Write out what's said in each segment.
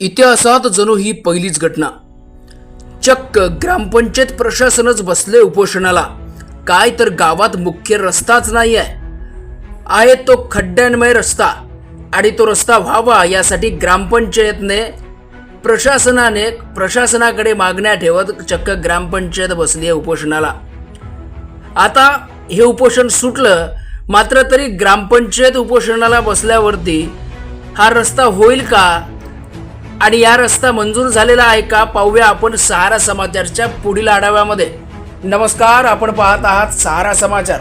इतिहासात जणू ही पहिलीच घटना. चक्क ग्रामपंचायत प्रशासनच बसले उपोषणाला. काय तर गावात मुख्य रस्ताच नाही आहे आहे तो खड्ड्यांमय रस्ता आणि तो रस्ता व्हावा यासाठी ग्रामपंचायतने प्रशासनाने प्रशासनाकडे मागण्या ठेवत चक्क ग्रामपंचायत बसली आहे उपोषणाला. आता हे उपोषण सुटलं मात्र तरी ग्रामपंचायत उपोषणाला बसल्यावरती हा रस्ता होईल का? आणि या रस्ता मंजूर झालेला आहे का? पाहूया आपण सहारा समाचारच्या पुढील आढाव्यामध्ये. नमस्कार आपण पाहत आहात सहारा समाचार.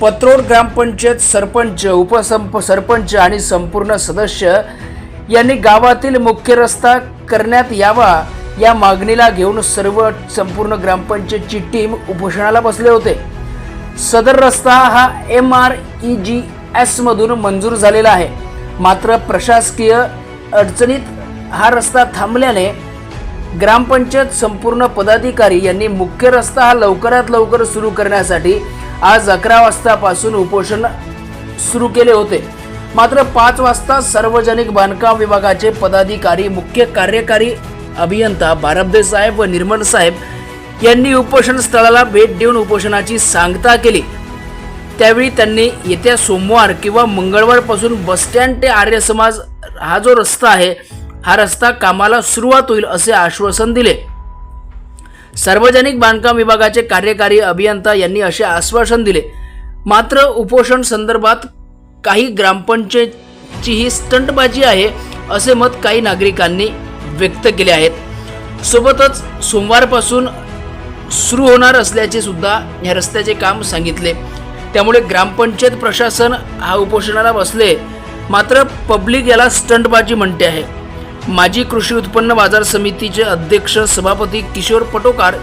पत्रोड ग्रामपंचायत सरपंच उपसंप सरपंच आणि संपूर्ण सदस्य यांनी गावातील मुख्य रस्ता करण्यात यावा या मागणीला घेऊन सर्व संपूर्ण ग्रामपंचायतची टीम उपोषणाला बसले होते. सदर रस्ता हा एम आर ई जी एसमधून मंजूर झालेला आहे. मात्र प्रशासकीय अडचणीत हा रस्ता थांबल्याने ग्रामपंचायत संपूर्ण पदाधिकारी यांनी मुख्य रस्ता हा लवकरात लवकर सुरू करण्यासाठी आज अकरा वाजतापासून उपोषण सुरू केले होते. मात्र पाच वाजता सार्वजनिक बांधकाम विभागाचे पदाधिकारी मुख्य कार्यकारी अभियंता बारबदे साहेब व निर्मल साहेब यांनी उपोषण स्थळाला भेट देऊन उपोषणाची सांगता केली. त्यावेळी त्यांनी येत्या सोमवार किंवा मंगळवारपासून बसस्टँड ते आर्य समाज हा जो रस्ता आहे हा रस्ता कामाला सुरुवात होईल असे आश्वासन दिले. सार्वजनिक बांधकाम विभागाचे कार्यकारी अभियंता यांनी असे आश्वासन दिले. मात्र उपोषण संदर्भात काही ग्रामपंचायतची ही स्टंटबाजी आहे असे मत काही नागरिकांनी व्यक्त केले आहेत. सोबतच सोमवारपासून सुरू होणार असल्याचे सुद्धा या रस्त्याचे काम सांगितले. त्यामुळे ग्रामपंचायत प्रशासन हा उपोषणाला बसले. मात्र पब्लिक याला स्टंटबाजी म्हणते आहे. माजी कृषी उत्पन्न बाजार समितीचे अध्यक्ष सभापती किशोर पटोकार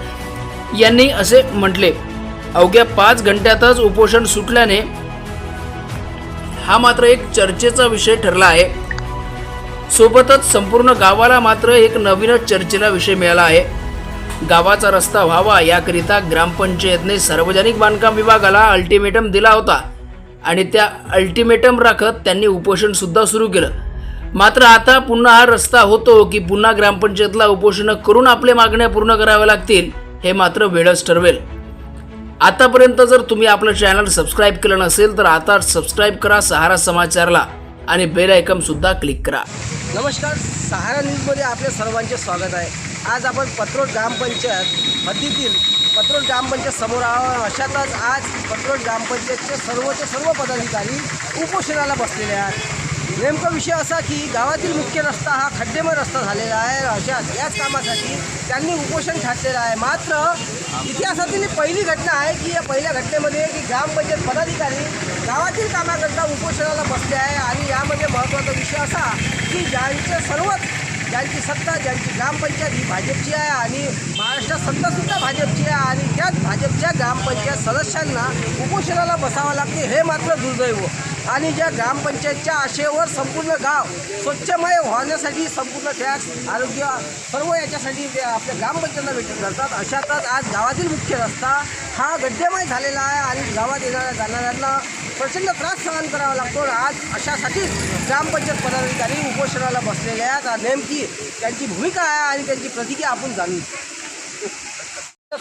यांनी असे म्हटले अवघ्या पाच घंट्यातच उपोषण सुटल्याने हा मात्र एक चर्चेचा विषय ठरला आहे. सोबतच संपूर्ण गावाला मात्र एक नवीनच चर्चेला विषय मिळाला आहे. गावाचा रस्ता व्हावा याकरिता ग्रामपंचायतने सार्वजनिक बांधकाम विभागाला अल्टिमेटम दिला होता आणि त्या अल्टिमेटम राखत त्यांनी उपोषणसुद्धा सुरू केलं. मात्र आता पुन्हा हा रस्ता होतो की पुन्हा ग्रामपंचायतला उपोषण करून आपल्या मागण्या पूर्ण कराव्या लागतील हे मात्र वेळच ठरवेल. आतापर्यंत जर तुम्ही आपलं चॅनल सबस्क्राईब केलं नसेल तर आता सबस्क्राईब करा सहारा समाचारला आणि बेल आयकम सुद्धा क्लिक करा. नमस्कार सहारा न्यूजमध्ये आपले सर्वांचे स्वागत आहे. आज आपण पत्रोट ग्रामपंचायत हद्दीतील पत्रोट ग्रामपंचायत समोर आहोत अशातच आज पत्रोट ग्रामपंचायतचे सर्वचे सर्व पदाधिकारी उपोषणाला बसलेले आहेत. नेमका विषय असा की गावातील मुख्य रस्ता हा खड्डेमय रस्ता झालेला आहे. अशा याच कामासाठी त्यांनी उपोषण घातलेलं आहे. मात्र इतिहासातील पहिली घटना आहे की या पहिल्या घटनेमध्ये की ग्रामपंचायत पदाधिकारी गावातील कामाकरता उपोषणाला बसले आहे आणि यामध्ये महत्त्वाचा विषय असा की ज्यांचं सर्वच ज्यांची सत्ता ज्यांची ग्रामपंचायत ही भाजपची आहे आणि महाराष्ट्रात सत्तासुद्धा भाजपची आहे आणि त्याच भाजपच्या ग्रामपंचायत सदस्यांना उपोषणाला बसावं लागते हे मात्र दुर्दैव. आणि ज्या ग्रामपंचायतच्या आशेवर संपूर्ण गाव स्वच्छमय होण्यासाठी संपूर्ण टॅक्स आरोग्य सर्व याच्यासाठी ते आपल्या ग्रामपंचायतला भेटत करतात. अशातच आज गावातील मुख्य रस्ता हा गड्डेमय झालेला आहे आणि गावात येणाऱ्या जाणाऱ्यांना प्रचंड त्रास सहन करावा लागतो. आज अशासाठीच ग्रामपंचायत पदाधिकारी उपोषणाला बसलेले आहेत. नेमकी त्यांची भूमिका आहे आणि त्यांची प्रतिक्रिया आपण जाणून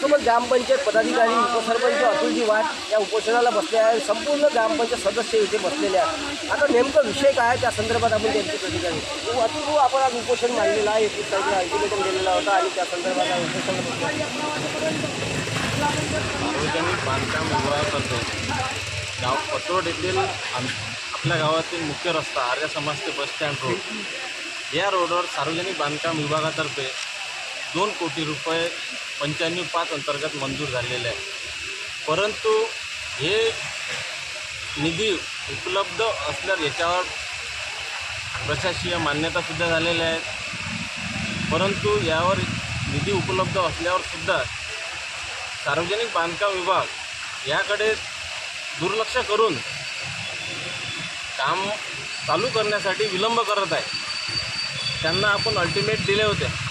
सोबत ग्रामपंचायत पदाधिकारी उपसरपंच अतुलजी वाट या उपोषणाला बसले आहे संपूर्ण ग्रामपंचायत सदस्य इथे बसलेले आहेत. आता नेमकं विषय काय आहे त्या संदर्भात आपण त्यांची प्रतिक्रिया हो, अतुल आपण आज उपोषण मांडलेलं आहे. एकवीस तारखेला अल्टिमेटम दिलेला होता आणि त्या संदर्भात उपोषण सार्वजनिक बांधकाम विभागातर्फे गाव पत्रोड येथील आम आपल्या गावातील मुख्य रस्ता आर्य समाज ते बसस्टँड रोड. या रोडवर सार्वजनिक बांधकाम विभागातर्फे दोन कोटी रुपये पंच्याण्णव पाच अंतर्गत मंजूर झालेले आहे. परंतु हे निधी उपलब्ध असल्यास याच्यावर प्रशासकीय मान्यतासुद्धा झालेल्या आहेत. परंतु यावर निधी उपलब्ध असल्यावरसुद्धा सार्वजनिक बांधकाम विभाग याकडे दुर्लक्ष करून काम चालू करण्यासाठी विलंब करत आहे. त्यांना आपण अल्टिमेट दिले होते.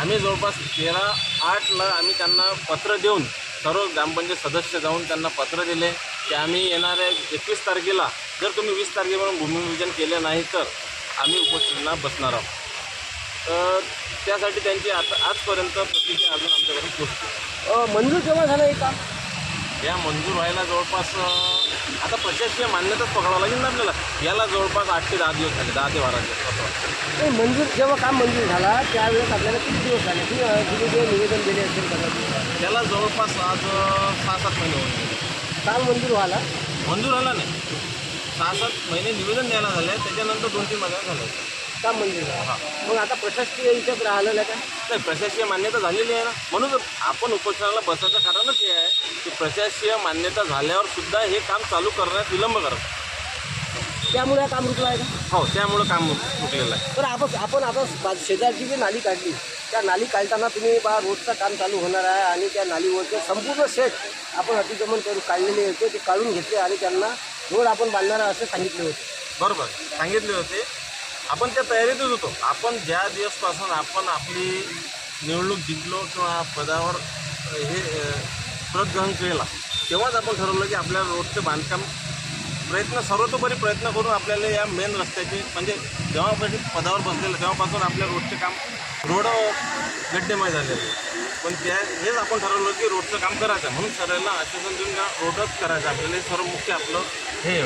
आम्ही जवळपास तेरा आठला आम्ही त्यांना पत्र देऊन सर्व ग्रामपंचायत सदस्य जाऊन त्यांना पत्र दिले की आम्ही येणाऱ्या एकवीस तारखेला जर तुम्ही वीस तारखेपर्यंत भूमिपूजन केले नाही तर आम्ही उपोषणाला बसणार आहोत. तर त्यासाठी त्यांची आता आजपर्यंत प्रतिक्रिया अजून आमच्याकडून पोहोचते अ, मंजूर केव्हा झालं हे काम? या मंजूर व्हायला जवळपास आता प्रशासकीय मान्यताच पकडावं लागेल ना आपल्याला. याला जवळपास आठ ते दहा दिवस झाले दहा ते बारा दिवस असं वाटतं. नाही मंजूर जेव्हा काम मंजूर झाला त्यावेळेस आपल्याला किती दिवस झाले? अ, किती दिवस निवेदन दिले असेल कदाचित त्याला जवळपास आज अं, सहा सात महिने होऊन गेले. काम मंजूर व्हायला? मंजूर झाला नाही. सहा सात महिने निवेदन द्यायला झाले त्याच्यानंतर दोन तीन महिने झाले. काम मंजूर झालं मग आता प्रशासकीय याच्यात राहिलं नाही का? नाही प्रशासकीय मान्यता झालेली आहे ना. म्हणून आपण उपोषणाला बसायचं कारणच हे आहे की प्रशासकीय मान्यता झाल्यावर सुद्धा हे काम चालू करण्यात विलंब करत त्यामुळे हा काम रुकला आहे का? हो त्यामुळं काम चुकलेलं आहे. तर आपण आपण आता बा- शेजारची जी नाली काढली त्या नाली काढताना तुम्ही बा रोजचं काम चालू होणार आहे आणि त्या नालीवरचे संपूर्ण सेट आपण अतिक्रमण करून काढलेले होते ते काढून घेतले आणि त्यांना रोड आपण बांधणार आहे असे सांगितले होते. बरोबर. सांगितले होते. आपण त्या तयारीतच होतो. आपण ज्या दिवसपासून आपण आपली निवडणूक जिंकलो किंवा पदावर हे प्रत ग्रहण केला तेव्हाच आपण ठरवलं की आपल्या रोडचं बांधकाम प्रयत्न सर्वतोपरी प्रयत्न करून आपल्याला या मेन रस्त्याचे म्हणजे जेव्हापासून पदावर बसलेलं तेव्हापासून आपल्या रोडचे काम रोड गड्डेमय झालेले पण त्या हेच आपण ठरवलं की रोडचं काम करायचं म्हणून सगळ्यांना आश्वासन देऊन का रोडच करायचं आपल्याला हे सर्व मुख्य आपलं हे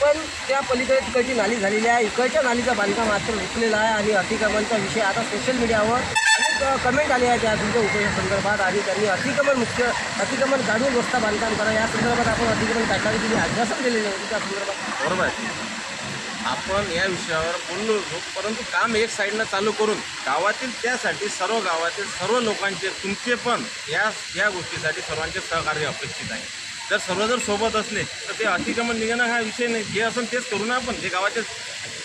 पण त्या पलीकडे तिकडची नाली झालेली आहे. इकडच्या नालीचं बांधकाम मात्र रुकलेलं आहे आणि अतिक्रमणचा विषय आता सोशल मीडियावर अनेक कमेंट आले आहेत त्या तुमच्या उपयोगासंदर्भात आणि त्यांनी अतिक्रमण मुख्य अतिक्रमण काढून रस्ता बांधकाम करा. या संदर्भात आपण अतिक्रमण काढण्याचे तुम्ही आश्वासन दिलेले होते त्या संदर्भात. बरोबर आहे. आपण या विषयावर बोललो होतो परंतु काम एक साईडनं चालू करून गावातील त्यासाठी सर्व गावातील सर्व लोकांचे तुमचे पण या या गोष्टीसाठी सर्वांचे सहकार्य अपेक्षित आहे. जर सर्व जर सोबत असले तर ते अतिक्रमण निघणं हा विषय नाही. जे असं तेच करू ना आपण. जे गावाचे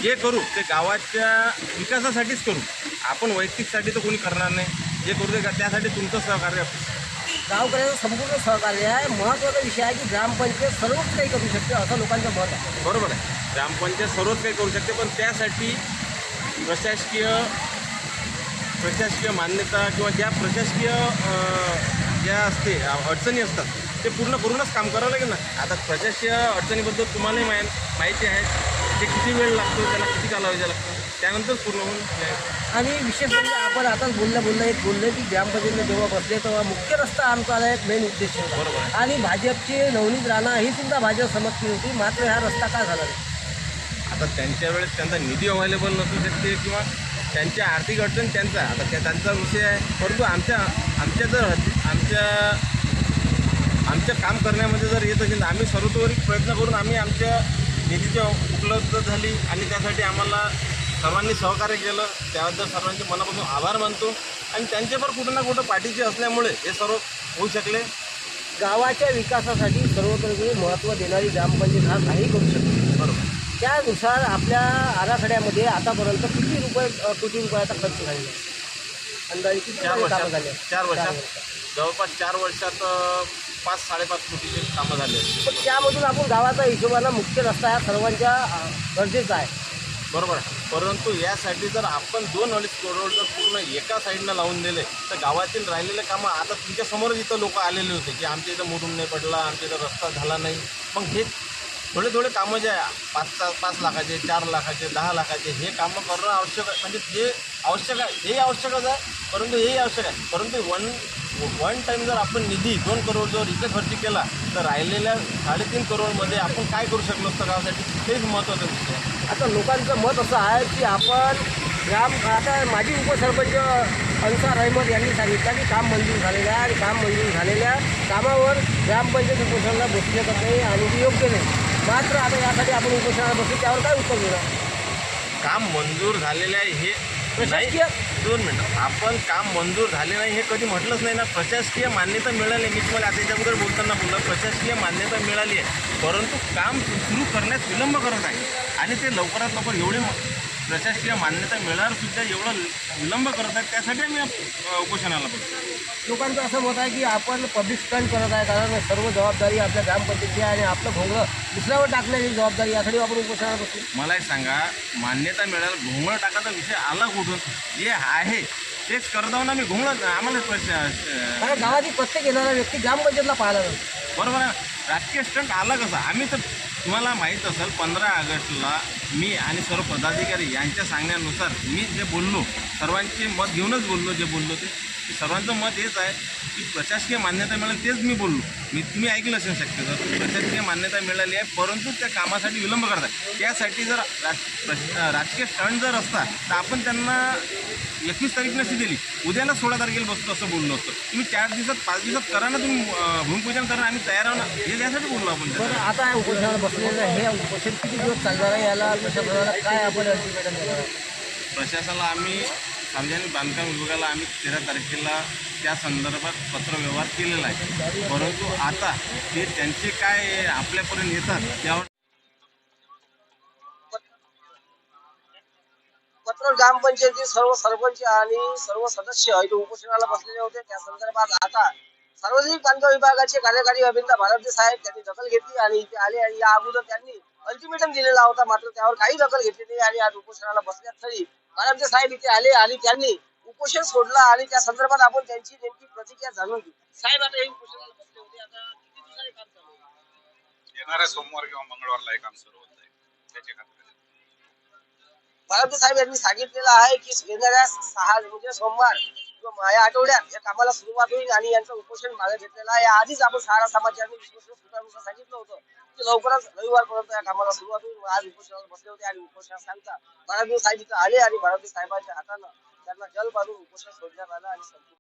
जे करू ते गावाच्या विकासासाठीच करू. आपण वैयक्तिकसाठी तर कोणी करणार नाही. जे करू ते त्यासाठी तुमचं सहकार्य. गावकऱ्याचं संपूर्ण सहकार्य आहे. महत्त्वाचा विषय आहे की ग्रामपंचायत सर्वच काही करू शकते असं लोकांचं मत आहे. बरोबर आहे. ग्रामपंचायत सर्वच काही करू शकते पण त्यासाठी प्रशासकीय प्रशासकीय मान्यता किंवा ज्या प्रशासकीय ज्या असते अडचणी असतात ते पूर्ण करूनच काम करावं लागेल ना? आता प्रशासकीय अडचणीबद्दल तुम्हालाही माहि माहिती आहे. ते किती वेळ लागतो त्याला किती कालावधी लागतो? त्यानंतर पूर्ण होऊन आणि विशेष म्हणजे आपण आताच बोलल्या बोलल्या एक बोलले की ग्रामपंचायतीला जेव्हा बसले तेव्हा मुख्य रस्ता आमचा एक मेन उद्देश होता. बरोबर. आणि भाजपचे नवनीत राणा ही सुद्धा भाजप समजती होती मात्र हा रस्ता का झाला नाही? आता त्यांच्या वेळेस त्यांचा निधी अवेलेबल नसू शकते किंवा त्यांच्या आर्थिक अडचण त्यांचा आता त्या त्यांचा विषय आहे. परंतु आमच्या आमच्या जर आमच्या आमच्या काम करण्यामध्ये जर येत असेल तर आम्ही सर्वतोपरी प्रयत्न करून आम्ही आमच्या निधीची उपलब्ध झाली आणि त्यासाठी आम्हाला सर्वांनी सहकार्य केलं. त्याबद्दल सर्वांचे मनापासून आभार मानतो आणि त्यांचे पण कुठं ना कुठं पाठीचे असल्यामुळे हे सर्व होऊ शकले. गावाच्या विकासासाठी सर्वतोपरी महत्त्व देणारी ग्रामपंचायत हा काही करू शकते बरोबर. त्यानुसार आपल्या आराखड्यामध्ये आतापर्यंत किती रुपये कोटी रुपयाचा खर्च झालेला? अंदाजे किती चार वर्षात झाले चार वर्षात. जवळपास चार वर्षात पाच साडेपाच कोटीचे कामं झाले पण त्यामधून आपण गावाचा हिशोबानं मुख्य रस्ता हा सर्वांच्या अ, गरजेचा आहे. बरोबर. आहे परंतु यासाठी जर आपण दोन अडीच करोड जर पूर्ण एका साईडनं लावून दिले तर गावातील राहिलेले कामं आता तुमच्या समोरच इथं लोक आलेले होते की आमच्या इथं मुरुम नाही पडला आमच्या इथं रस्ता झाला नाही. मग हे थोडे थोडे कामं जे आहे पाच सा- पाच लाखाचे चार लाखाचे दहा लाखाचे हे कामं करणं आवश्यक आहे. म्हणजे हे आवश्यक आहे हेही आवश्यकच आहे परंतु हेही आवश्यक आहे. परंतु वन वन टाईम जर आपण निधी दोन करोड जर इथे खर्च केला तर राहिलेल्या साडेतीन करोडमध्ये आपण काय करू शकलो असतं गावासाठी? तेच महत्त्वाचं विषय आहे. आता लोकांचं मत असं आहे की आपण ग्राम आता माजी उपसरपंच अन्सार अहमद यांनी सांगितलं की काम मंजूर झालेलं आहे आणि काम मंजूर झालेल्या कामावर ग्रामपंचायत उपसरला बसू नाही आणि ते योग्य नाही. मात्र आता यासाठी आपण उपोषणाला बसू त्यावर काय उत्तर देणार? काम मंजूर झालेले आहे हे प्रशासकीय? दोन मिनटं. आपण काम मंजूर झाले नाही हे कधी म्हटलंच नाही ना. प्रशासकीय मान्यता मिळाली मी तुम्हाला आता याच्याबद्दल बोलताना बोललं. प्रशासकीय मान्यता मिळाली आहे. परंतु काम सुरू करण्यास विलंब करत आहे. आणि ते लवकरात लवकर एवढे प्रशासकीय मान्यता मिळाल्यावर सुद्धा एवढं विलंब करत आहेत त्यासाठी आम्ही उपोषणाला बसतो लोकांचं असं मत आहे की आपण पब्लिक स्टंट करत आहे. कारण सर्व जबाबदारी आपल्या ग्रामपंचायतीची आहे आणि आपलं भोंगळं दुसऱ्यावर टाकण्याची जबाबदारी यासाठी आपण उपोषणाला बसू मला एक सांगा मान्यता मिळाल्यावर घोंगळ टाकाचा विषय आला कुठून? जे आहे तेच करत ना मी. घोंगळ आम्हाला प्रश्न कारण गावातील प्रत्येक येणारा व्यक्ती ग्रामपंचायतला पाहायला जातो. बरोबर आहे राजकीय स्टंट आला कसा? आम्ही तर तुम्हाला माहीत असेल पंधरा ऑगस्टला मी आणि सर्व पदाधिकारी यांच्या सांगण्यानुसार मी जे बोललो सर्वांचे मत घेऊनच बोललो जे बोललो ते. की सर्वांचं मत हेच आहे की प्रशासकीय मान्यता मिळेल तेच मी बोललो. मी तुम्ही ऐकलं असेल शक्यतो प्रशासकीय मान्यता मिळाली आहे परंतु त्या कामासाठी विलंब करतात. त्यासाठी जर राज राजकीय स्टंट जर असता तर आपण त्यांना एकवीस तारीख नसती दिली. उद्याला सोळा तारखेला बसतो असं बोललो असतं. तुम्ही चार दिवसात पाच दिवसात करा ना तुम्ही भूमिपूजन करा आणि तयार आहो ना. हे यासाठी बोललो आपण. आता उपोषणाला बसलेलं आहे. हे उपोषण किती दिवस चालणार आहे? याला काय आपण आहोत? प्रशासनाला आम्ही सार्वजनिक बांधकाम विभागाला आम्ही तेरा तारखेला त्या संदर्भात पत्रव्यवहार केलेला आहे. परंतु आता ते त्यांचे काय आपल्यापर्यंत येतात त्यावर पत्र ग्रामपंचायती सर्व सरपंच आणि सर्व सदस्य इथे उपोषणाला बसलेले होते. त्या संदर्भात आता सार्वजनिक बांधकाम विभागाचे कार्यकारी अभियंता भारती साहेब त्यांनी दखल घेतली आणि इथे आले आणि या अगोदर त्यांनी अल्टिमेटम दिलेला होता मात्र त्यावर काही दखल घेतली नाही आणि आज उपोषणाला बसल्यात तरी भारती साहेब इथे आले आणि त्यांनी उपोषण सोडलं आणि त्या संदर्भात आपण त्यांची नेमकी प्रतिक्रिया जाणून घेऊ. साहेब आता हे उपोषणाला बसले होते आता किती दिवसांनी काम चालू? येणाऱ्या सोमवार किंवा मंगळवारला हे काम सुरू होत आहे. त्याची खात्री साहेब यांनी सांगितलेलं आहे की येणाऱ्या सहा म्हणजे सोमवार या आठवड्यात या कामाला सुरुवात होईल आणि यांचं उपोषण मागे घेतलेलं आहे. आधीच आपण सारा समाजाने विश्वस्त सांगितलं होतं. की लवकरच रविवारपर्यंत या कामाला सुरुवात होईल. आज उपोषणाला बसले होते आणि उपोषण सांगता भारती साहेब आले आणि भारती साहेबांच्या हातानं त्यांना जल बांधून उपोषण सोडण्यात आलं आणि